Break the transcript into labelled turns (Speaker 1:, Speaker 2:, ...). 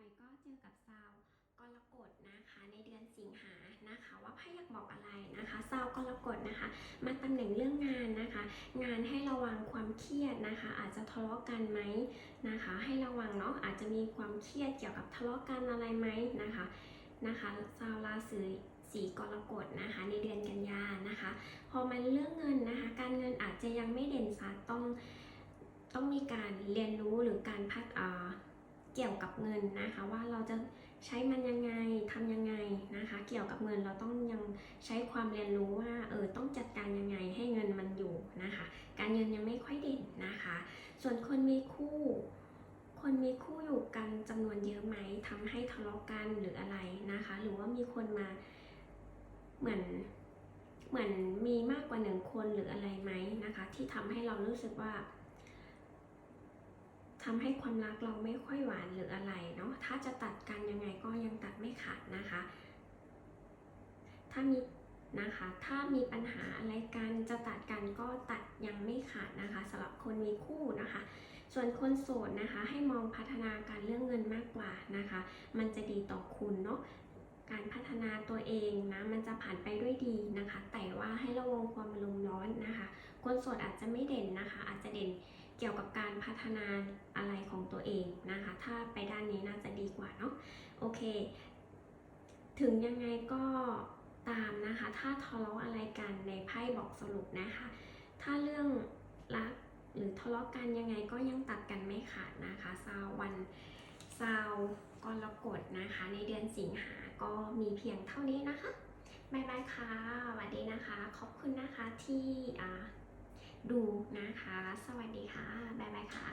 Speaker 1: ไปก็เจอกับซาวกรกฎนะคะในเดือนสิงหานะคะว่าไพ่อยากบอกอะไรนะคะซาวกรกฎนะคะมาตำแหน่งเรื่องงานนะคะ งานให้ระวังความเครียดนะคะ อาจจะทะเลาะกันไหมนะคะ ให้ระวังเนาะอาจจะมีความเครียดเกี่ยวกับทะเลาะกันอะไรไหมนะคะนะคะซาวราศีสีกรกฎนะคะในเดือนกันยานะคะ พอมันเรื่องเงินนะคะ การเงินอาจจะยังไม่เด่นชัดต้องต้องมีการเรียนรู้หรือการพั กี่ยวกับเงินนะคะ ว่าเราจะใช้มันยังไงทำยังไงนะคะ เกี่ยวกับเงินเราต้องยังใช้ความเรียนรู้ว่าเออต้องจัดการยังไงให้เงินมันอยู่นะคะ การเงินยังไม่ค่อยเด่นนะคะ ส่วนคนมีคู่คนมีคู่อยู่กันจำนวนเยอะไหมทำให้ทะเลาะกันหรืออะไรนะคะ หรือว่ามีคนมาเหมือนเหมือนมีมากกว่าหนึ่งคนหรืออะไรไหมนะคะ ที่ทำให้เรารู้สึกว่า ทำให้ความรักเราไม่ค่อยหวานหรืออะไรเนาะถ้าจะตัดกันยังไงก็ยังตัดไม่ขาดนะคะ ถ้ามีนะคะถ้ามีปัญหาอะไรกันจะตัดกันก็ตัดยังไม่ขาดนะคะสำหรับคนมีคู่นะคะ ส่วนคนโสดนะคะให้มองพัฒนาการเรื่องเงินมากกว่านะคะ มันจะดีต่อคุณเนาะการพัฒนาตัวเองนะมันจะผ่านไปด้วยดีนะคะ แต่ว่าให้ระวังความอารมร้อนนะคะ คนโสดอาจจะไม่เด่นนะคะ อาจจะเด่นเกี่ยวกับการพัฒนาอะไรของตัวเองนะคะ ถ้าไปด้านนี้น่าจะดีกว่าเนาะโอเค ถึงยังไงก็ตามนะคะ ถ้าทะเลาะอะไรกันในไพ่บอกสรุปนะคะ ถ้าเรื่องรักหรือทะเลาะกันยังไงก็ยังตัดกันไม่ขาดนะคะซาววันซาวกรกฎนะคะ ในเดือนสิงหาก็มีเพียงเท่านี้นะคะบายบายค่ะสวัสดีนะคะ ขอบคุณนะคะที่อ่า ดูนะคะ สวัสดีค่ะบายบายค่ะ